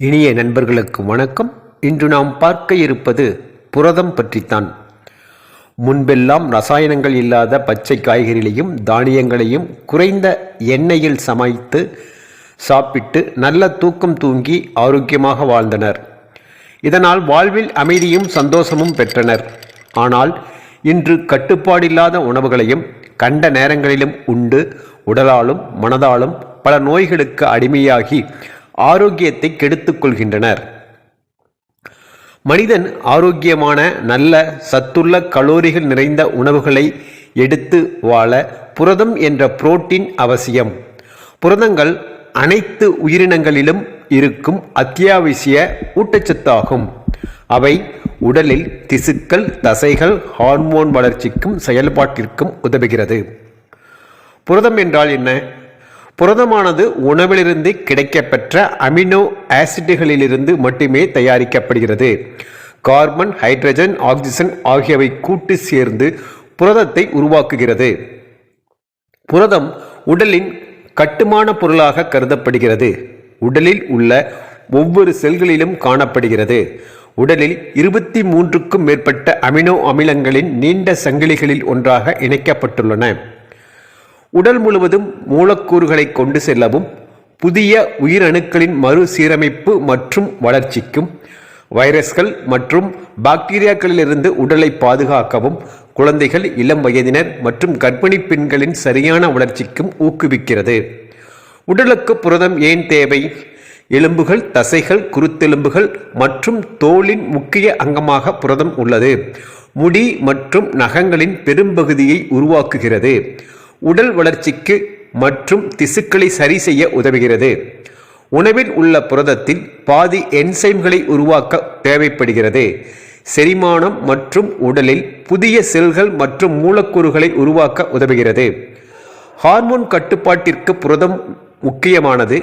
இனிய நண்பர்களுக்கு வணக்கம். இன்று நாம் பார்க்க இருப்பது புரதம் பற்றித்தான். முன்பெல்லாம் ரசாயனங்கள் இல்லாத பச்சை காய்கறிகளையும் தானியங்களையும் குறைந்த எண்ணெயில் சமைத்து சாப்பிட்டு நல்ல தூக்கம் தூங்கி ஆரோக்கியமாக வாழ்ந்தனர். இதனால் வாழ்வில் அமைதியும் சந்தோஷமும் பெற்றனர். ஆனால் இன்று கட்டுப்பாடில்லாத உணவுகளையும் கண்ட நேரங்களிலும் உண்டு உடலாலும் மனதாலும் பல நோய்களுக்கு அடிமையாகி ஆரோக்கியத்தை கெடுத்துக் கொள்கின்றனர். மனிதன் ஆரோக்கியமான நல்ல சத்துள்ள கலோரிகள் நிறைந்த உணவுகளை எடுத்து வாழ புரதம் என்ற புரோட்டீன் அவசியம். புரதங்கள் அனைத்து உயிரினங்களிலும் இருக்கும் அத்தியாவசிய ஊட்டச்சத்தாகும். அவை உடலில் திசுக்கள் தசைகள் ஹார்மோன் வளர்ச்சிக்கும் செயல்பாட்டிற்கும் உதவுகிறது. புரதம் என்றால் என்ன? புரதமானது உணவிலிருந்து கிடைக்கப்பெற்ற அமினோ ஆசிட்டுகளிலிருந்து மட்டுமே தயாரிக்கப்படுகிறது. கார்பன் ஹைட்ரஜன் ஆக்சிஜன் ஆகியவை கூட்டு சேர்ந்து புரதத்தை உருவாக்குகிறது. புரதம் உடலின் கட்டுமான பொருளாக கருதப்படுகிறது. உடலில் உள்ள ஒவ்வொரு செல்களிலும் காணப்படுகிறது. உடலில் இருபத்தி மூன்றுக்கும் மேற்பட்ட அமினோ அமிலங்களின் நீண்ட சங்கிலிகளில் ஒன்றாக இணைக்கப்பட்டுள்ளன. உடல் முழுவதும் மூலக்கூறுகளை கொண்டு செல்லவும் புதிய உயிரணுக்களின் மறுசீரமைப்பு மற்றும் வளர்ச்சிக்கும் வைரஸ்கள் மற்றும் பாக்டீரியாக்களிலிருந்து உடலை பாதுகாக்கவும் குழந்தைகள் இளம் வயதினர் மற்றும் கர்ப்பிணி பெண்களின் சரியான வளர்ச்சிக்கும் ஊக்குவிக்கிறது. உடலுக்கு புரதம் ஏன் தேவை? எலும்புகள் தசைகள் குருத்தெலும்புகள் மற்றும் தோலின் முக்கிய அங்கமாக புரதம் உள்ளது. முடி மற்றும் நகங்களின் பெரும்பகுதியை உருவாக்குகிறது. உடல் வளர்ச்சிக்கு மற்றும் திசுக்களை சரி செய்ய உதவுகிறது. உணவில் உள்ள புரதத்தில் பாதி என்சைம்களை உருவாக்க தேவைப்படுகிறது. செரிமானம் மற்றும் உடலில் புதிய செல்கள் மற்றும் மூலக்கூறுகளை உருவாக்க உதவுகிறது. ஹார்மோன் கட்டுப்பாட்டிற்கு புரதம் முக்கியமானது.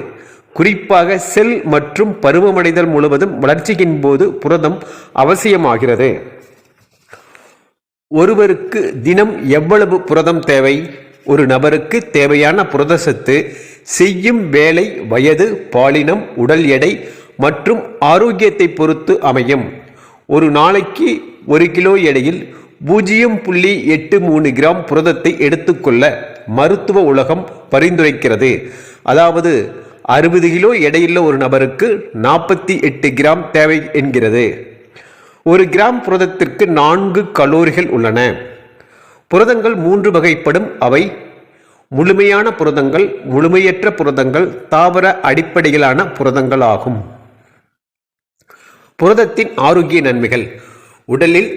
குறிப்பாக செல் மற்றும் பருவமடைதல் முழுவதும் வளர்ச்சியின் போது புரதம் அவசியமாகிறது. ஒருவருக்கு தினம் எவ்வளவு புரதம் தேவை? ஒரு நபருக்கு தேவையான புரதசத்து செய்யும் வேலை வயது பாலினம் உடல் எடை மற்றும் ஆரோக்கியத்தை பொறுத்து அமையும். ஒரு நாளைக்கு ஒரு கிலோ எடையில் பூஜ்ஜியம் புள்ளி எட்டு மூணு கிராம் புரதத்தை எடுத்துக்கொள்ள மருத்துவ உலகம் பரிந்துரைக்கிறது. அதாவது அறுபது கிலோ எடையுள்ள ஒரு நபருக்கு நாற்பத்தி எட்டு கிராம் தேவை என்கிறது. ஒரு கிராம் புரதத்திற்கு நான்கு கலோரிகள் உள்ளன. புரதங்கள் மூன்று வகைப்படும். அவை முழுமையான புரதங்கள் முழுமையற்ற புரதங்கள் தாவர அடிப்படையிலான புரதங்கள் ஆகும். புரதத்தின் ஆரோக்கிய நன்மைகள். உடலில்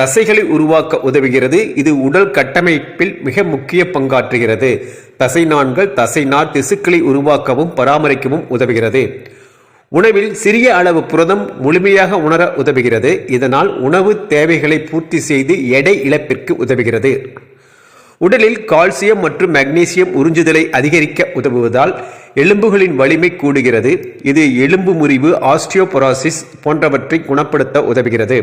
தசைகளை உருவாக்க உதவுகிறது. இது உடல் கட்டமைப்பில் மிக முக்கிய பங்காற்றுகிறது. தசை நான்கள் தசை நார் திசுக்களை உருவாக்கவும் பராமரிக்கவும் உதவுகிறது. உணவில் சிறிய அளவு புரதம் முழுமையாக உணர உதவுகிறது. இதனால் உணவு தேவைகளை பூர்த்தி செய்து எடை இழப்பிற்கு உதவுகிறது. உடலில் கால்சியம் மற்றும் மெக்னீசியம் உறிஞ்சுதலை அதிகரிக்க உதவுவதால் எலும்புகளின் வலிமை கூடுகிறது. இது எலும்பு முறிவு ஆஸ்டியோபொராசிஸ் போன்றவற்றை குணப்படுத்த உதவுகிறது.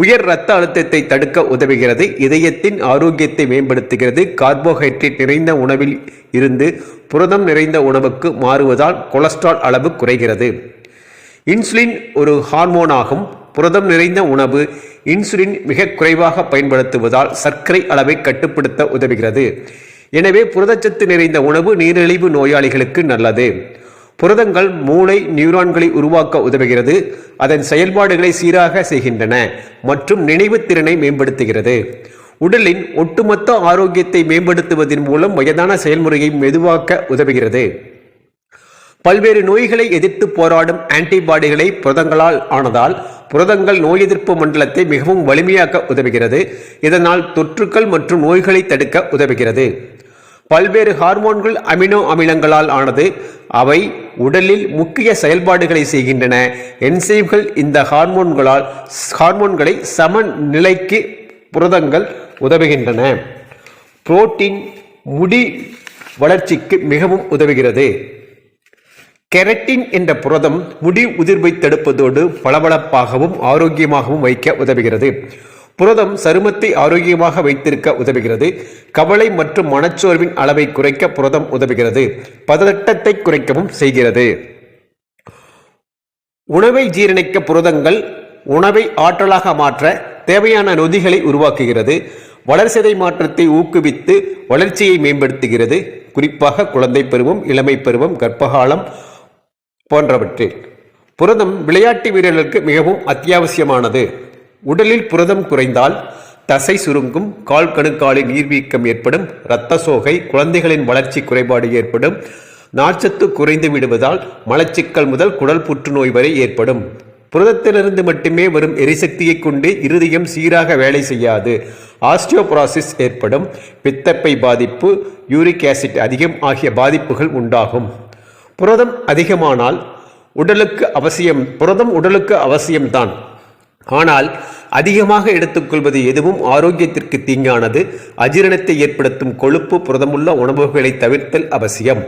உயர் இரத்த அழுத்தத்தை தடுக்க உதவுகிறது. இதயத்தின் ஆரோக்கியத்தை மேம்படுத்துகிறது. கார்போஹைட்ரேட் நிறைந்த உணவில் இருந்து புரதம் நிறைந்த உணவுக்கு மாறுவதால் கொலஸ்ட்ரால் அளவு குறைகிறது. இன்சுலின் ஒரு ஹார்மோனாகும். புரதம் நிறைந்த உணவு இன்சுலின் மிக குறைவாக பயன்படுத்துவதால் சர்க்கரை அளவை கட்டுப்படுத்த உதவுகிறது. எனவே புரதச்சத்து நிறைந்த உணவு நீரிழிவு நோயாளிகளுக்கு நல்லது. புரதங்கள் மூளை நியூரான்களை உருவாக்க உதவுகிறது. அதன் செயல்பாடுகளை சீராக செய்கின்றன மற்றும் நினைவு திறனை மேம்படுத்துகிறது. உடலின் ஒட்டுமொத்த ஆரோக்கியத்தை மேம்படுத்துவதன் மூலம் வயதான செயல்முறையை மெதுவாக்க உதவுகிறது. பல்வேறு நோய்களை எதிர்த்து போராடும் ஆன்டிபாடிகளை புரதங்களால் ஆனதால் புரதங்கள் நோய் எதிர்ப்பு மண்டலத்தை மிகவும் வலிமையாக்க உதவுகிறது. இதனால் தொற்றுக்கள் மற்றும் நோய்களை தடுக்க உதவுகிறது. பல்வேறு ஹார்மோன்கள் அமினோ அமிலங்களால் ஆனது அவை உடலில் முக்கிய செயல்பாடுகளை செய்கின்றன. என்சைம்கள் இந்த ஹார்மோன்களால் ஹார்மோன்களை சமநிலைக்கு புரதங்கள் உதவுகின்றன. புரோட்டீன் முடி வளர்ச்சிக்கு மிகவும் உதவுகிறது. கெரட்டின் என்ற புரதம் முடி உதிர்வை தடுப்பதோடு பளபளப்பாகவும் ஆரோக்கியமாகவும் வைக்க உதவுகிறது. புரதம் சருமத்தை ஆரோக்கியமாக வைத்திருக்க உதவுகிறது. கவலை மற்றும் மனச்சோர்வின் அளவை குறைக்க புரதம் உதவுகிறது. பதட்டத்தை குறைக்கவும் செய்கிறது. உணவை ஜீரணிக்க புரதங்கள் உணவை ஆற்றலாக மாற்ற தேவையான நொதிகளை உருவாக்குகிறது. வளர்சிதை மாற்றத்தை ஊக்குவித்து வளர்ச்சியை மேம்படுத்துகிறது. குறிப்பாக குழந்தை பருவம் இளமை பருவம் கர்ப்பகாலம் போன்றவற்றில். புரதம் விளையாட்டு வீரர்களுக்கு மிகவும் அத்தியாவசியமானது. உடலில் புரதம் குறைந்தால் தசை சுருங்கும் கால் கணுக்காலில் நீர்வீக்கம் ஏற்படும் இரத்த சோகை குழந்தைகளின் வளர்ச்சி குறைபாடு ஏற்படும் நார்ச்சத்து குறைந்து விடுவதால் மலச்சிக்கல் முதல் குடல் புற்றுநோய் வரை ஏற்படும். புரதத்திலிருந்து மட்டுமே வரும் எரிசக்தியை கொண்டு இருதயம் சீராக வேலை செய்யாது. ஆஸ்டியோபராசிஸ் ஏற்படும் பித்தப்பை பாதிப்பு யூரிக் ஆசிட் அதிகம் ஆகிய பாதிப்புகள் உண்டாகும். புரதம் அதிகமானால் உடலுக்கு அவசியம் புரதம் உடலுக்கு அவசியம்தான். ஆனால் அதிகமாக எடுத்துக்கொள்வது எதுவும் ஆரோக்கியத்திற்கு தீங்கானது. அஜீரணத்தை ஏற்படுத்தும் கொழுப்பு புரதமுள்ள உணவுகளை தவிர்த்தல் அவசியம்.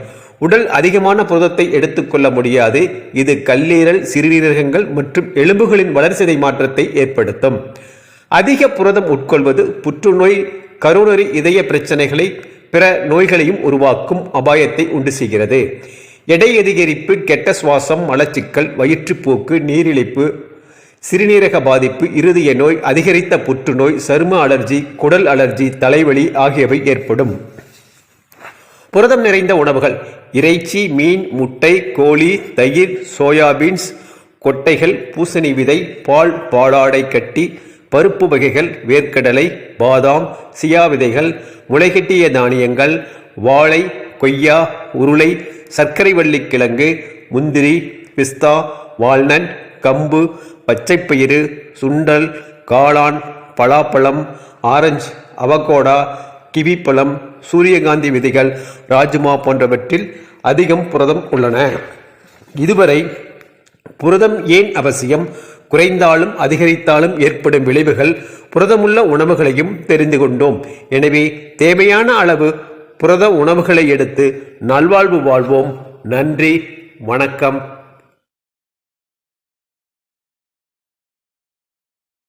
உடல் அதிகமான புரதத்தை எடுத்துக்கொள்ள முடியாது. இது கல்லீரல் சிறுநீரகங்கள் மற்றும் எலும்புகளின் வளர்சிதை மாற்றத்தை ஏற்படுத்தும். அதிக புரதம் உட்கொள்வது புற்றுநோய் கருணறி இதய பிரச்சனைகளை பிற நோய்களையும் உருவாக்கும் அபாயத்தை உண்டு செய்கிறது. எடை அதிகரிப்பு கெட்ட சுவாசம் மலச்சிக்கல் வயிற்றுப்போக்கு நீரிழிப்பு சிறுநீரக பாதிப்பு இருதய நோய் அதிகரித்த புற்றுநோய் சரும அலர்ஜி குடல் அலர்ஜி தலைவலி ஆகியவை ஏற்படும். புரதம் நிறைந்த உணவுகள் இறைச்சி மீன் முட்டை கோழி தயிர் சோயாபீன்ஸ் கொட்டைகள் பூசணி விதை பால் பாலாடை கட்டி பருப்பு வகைகள் வேர்க்கடலை பாதாம் சியா விதைகள் முளைகட்டிய தானியங்கள் வாழை கொய்யா உருளை சர்க்கரை வள்ளி கிழங்கு முந்திரி பிஸ்தா வால்நட் கம்பு பச்சைப்பயிறு சுண்டல் காளான் பலாப்பழம் ஆரஞ்சு அவகோடா கிவி பழம் சூரியகாந்தி விதைகள் ராஜ்மா போன்றவற்றில் அதிகம் புரதம் உள்ளன. இதுவரை புரதம் ஏன் அவசியம்? குறைந்தாலும் அதிகரித்தாலும் ஏற்படும் விளைவுகள் புரதமுள்ள உணவுகளையும் தெரிந்து கொண்டோம். எனவே தேவையான அளவு புரத உணவுகளை எடுத்து நல்வாழ்வு வாழ்வோம். நன்றி வணக்கம்.